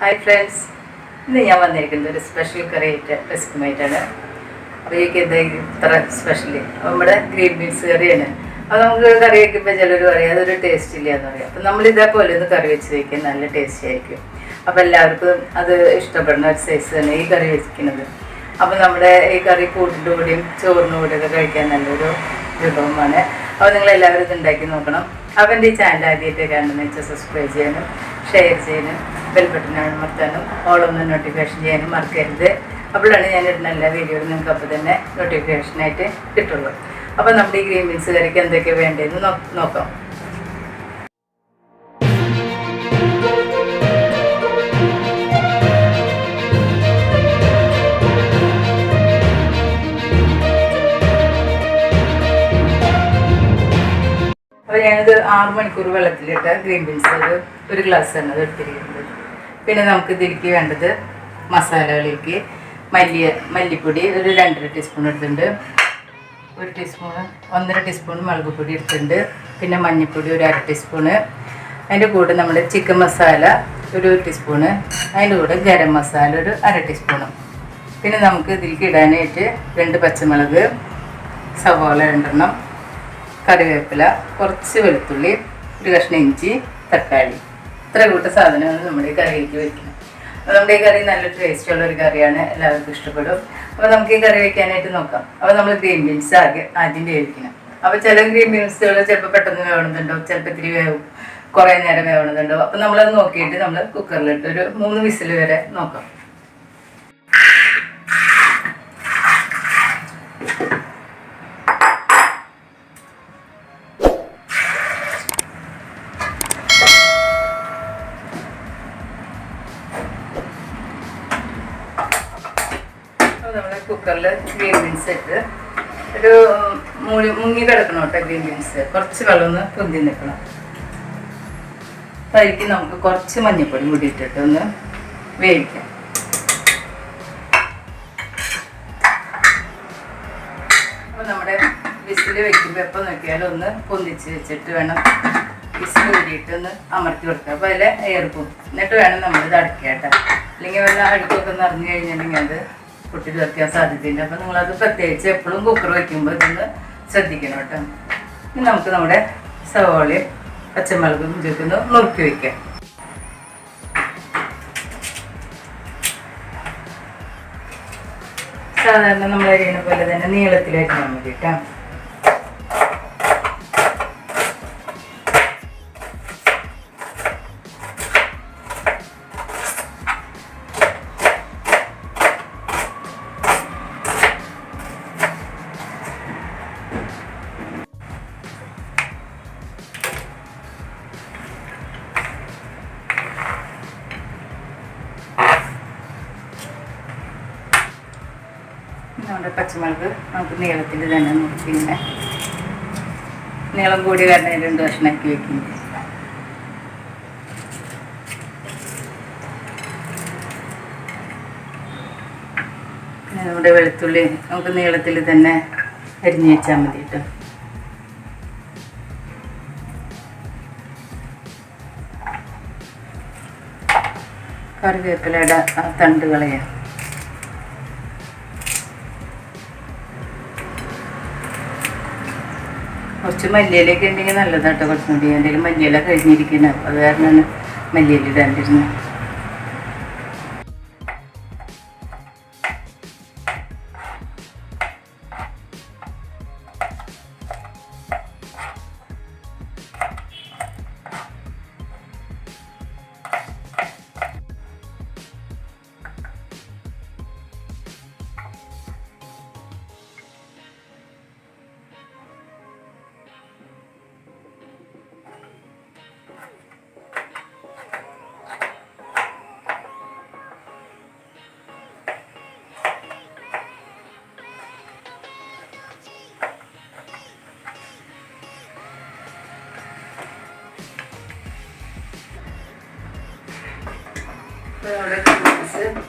Hi friends ഇന്ന് ഞാൻ വന്നിരിക്കുന്നത് ഒരു സ്പെഷ്യൽ കറി റെസിപ്പിയുമായിട്ടാണ് അപ്പോൾ എനിക്ക് എന്താ ഇത്ര സ്പെഷ്യൽ നമ്മുടെ ഗ്രീൻ ബീൻസ് കറിയാണ് അപ്പോൾ നമുക്ക് കറി വയ്ക്കുമ്പോൾ ചിലർ പറയും അതൊരു ടേസ്റ്റ് ഇല്ല എന്ന് പറയും. അപ്പം നമ്മൾ ഇതേപോലെ ഒന്ന് കറി വെച്ച് വയ്ക്കാൻ നല്ല ടേസ്റ്റ് ആയിരിക്കും. അപ്പോൾ എല്ലാവർക്കും അത് ഇഷ്ടപ്പെടുന്ന ഒരു സൈസ് തന്നെ ഈ കറി വെക്കുന്നത് അപ്പോൾ നമ്മുടെ ഈ കറി കൂട്ടിന്റെ കൂടിയും ചോറിന്റെ കൂടെയൊക്കെ കഴിക്കാൻ നല്ലൊരു വിഭവമാണ്. അപ്പോൾ നിങ്ങളെല്ലാവരും ഇത് ഉണ്ടാക്കി നോക്കണം. അവന്റെ ചാനൽ ആദ്യമായിട്ട് കാണുന്ന വെച്ചാൽ സബ്സ്ക്രൈബ് ചെയ്യാനും ഷെയർ ചെയ്യാനും ബെൽ ബട്ടൺ അമർത്താനും ഓളൊന്ന് നോട്ടിഫിക്കേഷൻ ചെയ്യാനും മറക്കരുത്. അപ്പോഴാണ് ഞാൻ ഇടുന്ന എല്ലാ വീഡിയോയും നിങ്ങൾക്ക് അപ്പോൾ തന്നെ നോട്ടിഫിക്കേഷനായിട്ട് കിട്ടുള്ളൂ. അപ്പോൾ നമ്മുടെ ഈ ഗ്രീൻ ബീൻസ് കറിക്ക് എന്തൊക്കെയാണ് വേണ്ടതെന്ന് നോക്കാം. ആറ് മണിക്കൂർ വെള്ളത്തിലിട്ട് ഗ്രീൻ ബീൻസ് ഒരു ഒരു ഗ്ലാസ് ആണ് അത് എടുത്തിരിക്കുന്നത്. പിന്നെ നമുക്ക് ഇതിലേക്ക് വേണ്ടത് മസാലകളിലേക്ക് മല്ലിയ മല്ലിപ്പൊടി ഒരു രണ്ടര ടീസ്പൂൺ എടുത്തിട്ടുണ്ട്. ഒരു ടീസ്പൂൺ ഒന്നര ടീസ്പൂൺ മുളക് പൊടി എടുത്തിട്ടുണ്ട്. പിന്നെ മഞ്ഞൾപ്പൊടി ഒരു അര ടീസ്പൂണ് അതിന്റെ കൂടെ നമ്മൾ ചിക്കൻ മസാല ഒരു ടീസ്പൂൺ അതിന്റെ കൂടെ ഗരം മസാല ഒരു അര ടീസ്പൂണ് പിന്നെ നമുക്ക് ഇതിലേക്ക് ഇടാനായിട്ട് രണ്ട് പച്ചമുളക് സവാള രണ്ടെണ്ണം കറിവേപ്പില കുറച്ച് വെളുത്തുള്ളി ഒരു കഷ്ണം ഇഞ്ചി തക്കാളി. ഇത്ര കൂട്ട സാധനങ്ങൾ നമ്മുടെ ഈ കറിയിലേക്ക് വെക്കണം അപ്പോൾ നമ്മുടെ ഈ കറി നല്ല ടേസ്റ്റ് ഉള്ള ഒരു കറിയാണ്. എല്ലാവർക്കും ഇഷ്ടപ്പെടും. അപ്പോൾ നമുക്ക് ഈ കറി വയ്ക്കാനായിട്ട് നോക്കാം. അപ്പോൾ നമ്മൾ ഗ്രീൻ ബീൻസ് ആദ്യം ആദ്യം വേവിക്കണം. അപ്പോൾ ചില ഗ്രീൻ ബീൻസുകൾ ചിലപ്പോൾ പെട്ടെന്ന് വേവണമെന്നുണ്ടോ ചിലപ്പോൾ ഇത്തിരി വേവും. കുറേ നേരം വേവണമെന്നുണ്ടോ അപ്പോൾ നമ്മളത് നോക്കിയിട്ട് നമ്മൾ കുക്കറിലിട്ട് ഒരു മൂന്ന് വിസിൽ വരെ നോക്കാം. അപ്പോൾ നമ്മൾ കുക്കറിൽ ഗ്രീൻ ബീൻസ് ഇട്ട് ഒരു മൂടി മുങ്ങി കിടക്കണം കേട്ടോ ഗ്രീൻ ബീൻസ് കുറച്ച് വെള്ളം ഒന്ന് പൊന്തി നിൽക്കണം. അതിലേക്ക് നമുക്ക് കുറച്ച് മഞ്ഞൾപ്പൊടി കൂടി ഇട്ടിട്ട് ഒന്ന് വേവിക്കാം. അപ്പോൾ നമ്മുടെ വിസിൽ വെക്കുമ്പോൾ എപ്പോൾ നോക്കിയാലും ഒന്ന് പൊന്തിച്ച് വെച്ചിട്ട് വേണം വിസിൽ മുടിയിട്ട് ഒന്ന് അമർത്തി കൊടുക്കുക അപ്പോൾ അതിൽ എയർ പോകും എന്നിട്ട് വേണം നമ്മളിത് ഇത് കേട്ടോ. അല്ലെങ്കിൽ വല്ല അഴുക്കൊക്കെ നിറഞ്ഞു കഴിഞ്ഞിട്ടുണ്ടെങ്കിൽ അത് പൊട്ടി തെറിക്കാൻ സാധ്യതയുണ്ട് അപ്പം നിങ്ങളത് പ്രത്യേകിച്ച് എപ്പോഴും കുക്കർ വയ്ക്കുമ്പോൾ ഇതൊന്ന് ശ്രദ്ധിക്കണം കേട്ടോ. ഇനി നമുക്ക് നമ്മുടെ സവോളയും പച്ചമുളകും ഒന്ന് നുറുക്കി വയ്ക്കാം സാധാരണ നമ്മൾ അരിയണ പോലെ തന്നെ നീളത്തിൽ വേണ്ടിയിട്ടാണ് പച്ചമുളക് നമുക്ക് നീളത്തിൽ തന്നെ പിന്നെ നീളം കൂടി കാരണം രണ്ട് കഷ്ണാക്കി വെക്കുന്നത് നമ്മുടെ വെളുത്തുള്ളി നമുക്ക് നീളത്തിൽ തന്നെ അരിഞ്ഞു വെച്ചാൽ മതി കേട്ടോ. കറിവേപ്പിലയുടെ തണ്ട് തണ്ട് കുറച്ച് മല്ലിയിലൊക്കെ ഉണ്ടെങ്കിൽ നല്ലതാട്ടോ കുറച്ചും കൂടി. എന്റെ മല്ലിയില കഴിഞ്ഞിരിക്കുന്നത് അത് കാരണമാണ് മല്ലിയില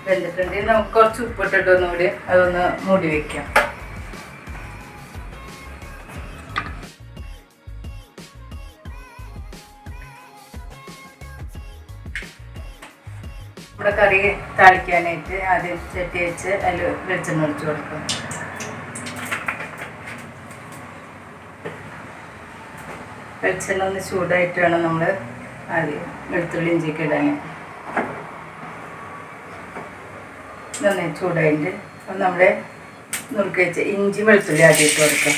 ബീൻസ് വെന്തിട്ടുണ്ട് നമുക്ക് കുറച്ച് ഉപ്പിട്ടിട്ട് ഒന്നുകൂടി അതൊന്ന് മൂടി വെക്കാം. നമ്മുടെ കറി താളിക്കാനായിട്ട് ആദ്യം ചട്ടി വെച്ച് അതിൽ വെളിച്ചെണ്ണ ഒഴിച്ചു കൊടുക്കും. വെളിച്ചെണ്ണ ഒന്ന് ചൂടായിട്ട് വേണം നമ്മൾ ആദ്യം വെളുത്തുള്ളി ഇഞ്ചിക്ക് ഇടാൻ നന്നായി ചൂടായിട്ട് അപ്പം നമ്മുടെ നുറുക്കി വെച്ച ഇഞ്ചി വെളുത്തുള്ളി ആദ്യം ഇട്ട് കൊടുക്കാം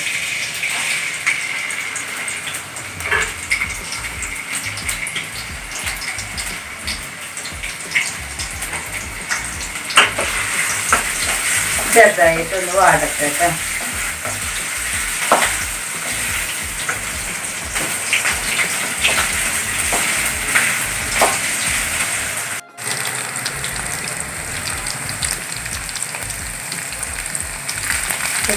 ചെറുതായിട്ടൊന്ന് വാടട്ടെ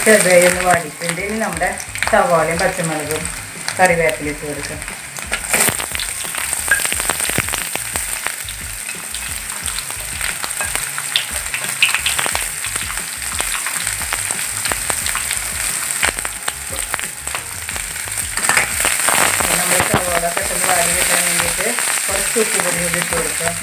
ചെറുതായി ഒന്ന് വാടിയിട്ടുണ്ട്. ഇനി നമ്മുടെ സവാളയും പച്ചമുളകും കറിവേപ്പിലിട്ട് കൊടുക്കാം. കുറച്ച് ഉപ്പ് പൊടി ഇട്ട് കൊടുക്കാം.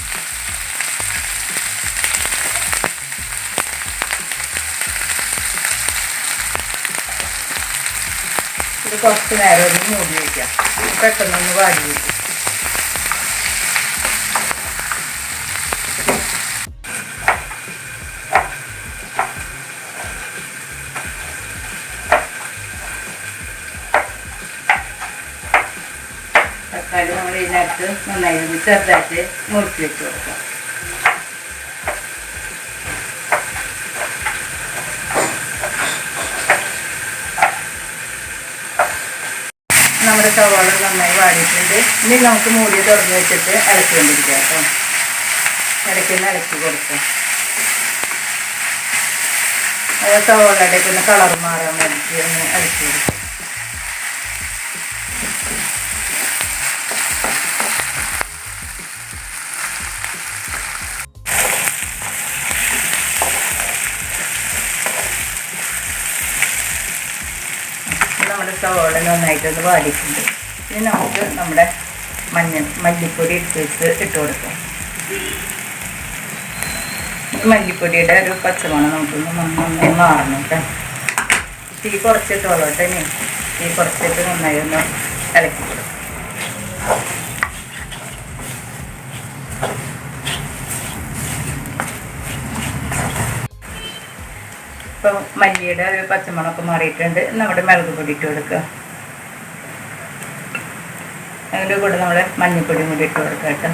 ഇത് കുറച്ച് നേരം ഒന്ന് മൂടി വയ്ക്കാം പെട്ടെന്നൊന്ന് വാടി വയ്ക്കും തക്കാളി നമ്മൾ ഇതിനകത്ത് നന്നായി ചെറുതായിട്ട് മുറുക്കി വെച്ച് കൊടുക്കാം നമ്മുടെ സവാള നന്നായി വാടിയിട്ടുണ്ട്. ഇനി നമുക്ക് മൂടി തുറന്ന് വെച്ചിട്ട് ഇളക്കിക്കൊണ്ടിരിക്കാം കേട്ടോ. ഇടയ്ക്കൊന്ന് ഇളക്കി കൊടുക്കാം. അത് സവാളയുടെ ഒന്ന് കളർ മാറാൻ വേണ്ടി ഒന്ന് ഇളക്കി കൊടുക്കാം. സവോള നന്നായിട്ടൊന്ന് വാടിയിട്ടുണ്ട്. ഇനി നമുക്ക് നമ്മുടെ മഞ്ഞൾ മല്ലിപ്പൊടി എടുത്ത് ഇട്ട് കൊടുക്കാം. മല്ലിപ്പൊടിയുടെ ഒരു പച്ചമണം നമുക്കൊന്ന് നന്നായി മാറണം കേട്ടോ. തീ കുറച്ചിട്ടോളൂ കേട്ടോ ഇനി. തീ കുറച്ചിട്ട് നന്നായി ഒന്ന് ഇളക്കി കൊടുക്കും. ഇപ്പോൾ മല്ലിയുടെ ഒരു പച്ചമുളകൊക്കെ മാറിയിട്ടുണ്ട്. നമ്മുടെ മുളക് പൊടി ഇട്ട് കൊടുക്കുക. അതിന്റെ കൂടെ നമ്മൾ മഞ്ഞൾപ്പൊടിയും കൂടി ഇട്ട് കൊടുക്കുക കേട്ടോ.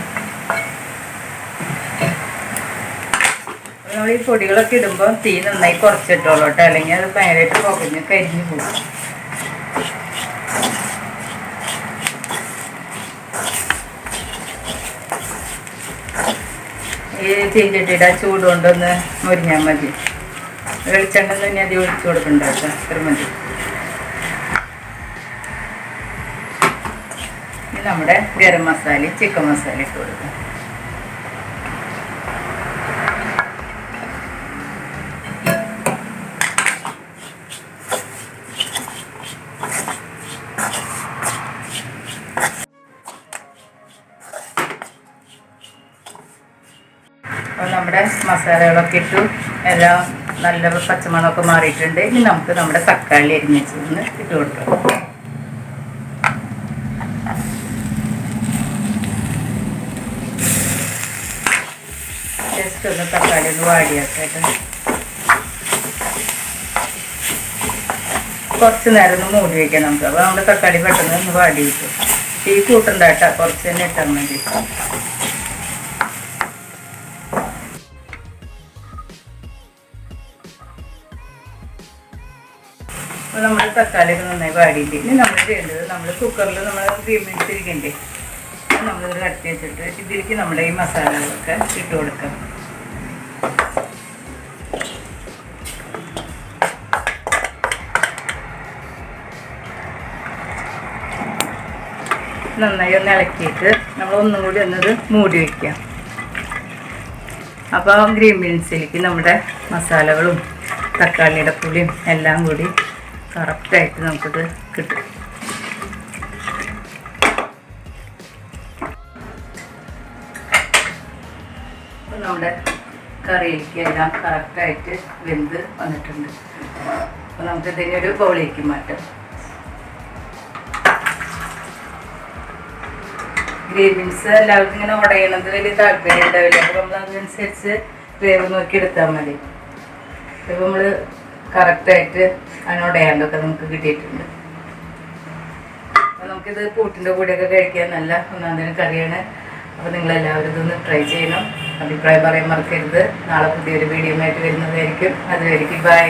നമ്മൾ ഈ പൊടികളൊക്കെ ഇടുമ്പോൾ തീ നന്നായി കുറച്ചിട്ടോളൂ കേട്ടോ. അല്ലെങ്കിൽ അത് ഭയങ്കരമായിട്ട് പുകഞ്ഞ് കരിഞ്ഞു പോകും. ഈ ചീഞ്ചട്ടിയുടെ ചൂട് കൊണ്ടൊന്ന് മുരിഞ്ഞാൽ മതി. വെളിച്ചെണ്ണ തന്നെ അതി ഒഴിച്ചു കൊടുക്കണ്ട കേട്ടോ. അത്ര മതി. ഇനി നമ്മുടെ ഗരം മസാല ചിക്കൻ മസാല ഇട്ട് കൊടുക്കാം. അപ്പോൾ നമ്മുടെ മസാലകളൊക്കെ ഇട്ടു. എല്ലാം നല്ല പച്ചമുളകൊക്കെ മാറിയിട്ടുണ്ട്. ഇനി നമുക്ക് നമ്മുടെ തക്കാളി അരിഞ്ഞ് വെച്ചൊന്ന് ഇട്ട് കൊടുക്കാം. ജസ്റ്റ് ഒന്ന് തക്കാളി ഒന്ന് വാടിയാക്കട്ടെ. കുറച്ച് നേരം ഒന്ന് മൂടി വയ്ക്കാം നമുക്ക്. അപ്പോൾ നമ്മുടെ തക്കാളി പെട്ടെന്ന് ഒന്ന് വാടി കിട്ടും. തീ കൂട്ടണ്ട കേട്ടോ. കുറച്ച് തന്നെ ഇട്ടാൽ മതി. അപ്പോൾ നമ്മൾ തക്കാളി ഒക്കെ നന്നായി വാടിയിട്ട് ഇനി നമ്മൾ ചെയ്യേണ്ടത് നമ്മൾ കുക്കറിൽ നമ്മൾ അത് നമ്മളിത് കട്ടി വെച്ചിട്ട് ഇതിലേക്ക് നമ്മുടെ ഈ മസാലകളൊക്കെ ഇട്ട് കൊടുക്കാം. നന്നായി ഒന്ന് ഇളക്കിയിട്ട് നമ്മൾ ഒന്നും കൂടി ഒന്നത് മൂടി വയ്ക്കാം അപ്പോൾ ഗ്രീൻ ബീൻസിലേക്ക് നമ്മുടെ മസാലകളും തക്കാളിയുടെ പുളിയും എല്ലാം കൂടി കറക്റ്റായിട്ട് നമുക്കിത് കിട്ടും. നമ്മുടെ കറിയിലേക്ക് എല്ലാം കറക്റ്റായിട്ട് വെന്ത് വന്നിട്ടുണ്ട്. അപ്പോൾ നമുക്ക് ഇതിനെ ഒരു ബൗളിലേക്ക് മാറ്റാം. ഗ്രീൻ ബീൻസ് എല്ലാവർക്കും ഇങ്ങനെ ഉടയണത് വലിയ താല്പര്യം ഉണ്ടാവില്ല അപ്പോൾ നമ്മൾ അതിനനുസരിച്ച് വേവ് നോക്കി എടുത്താൽ മതി. ഇപ്പോൾ നമ്മൾ കറക്റ്റായിട്ട് അതിനുടയാണ്ടൊക്കെ നമുക്ക് കിട്ടിയിട്ടുണ്ട്. അപ്പോൾ നമുക്കിത് കൂട്ടിന്റെ കൂടെയൊക്കെ കഴിക്കാൻ നല്ല ഒന്നാന്തരം കറിയാണ്. അപ്പോൾ നിങ്ങളെല്ലാവരും ഇതൊന്ന് ട്രൈ ചെയ്യണം. അഭിപ്രായം പറയാൻ മറക്കരുത്. നാളെ പുതിയൊരു വീഡിയോ ആയിട്ട് വരുന്നതായിരിക്കും. അതുവരെയ്ക്ക് ബൈ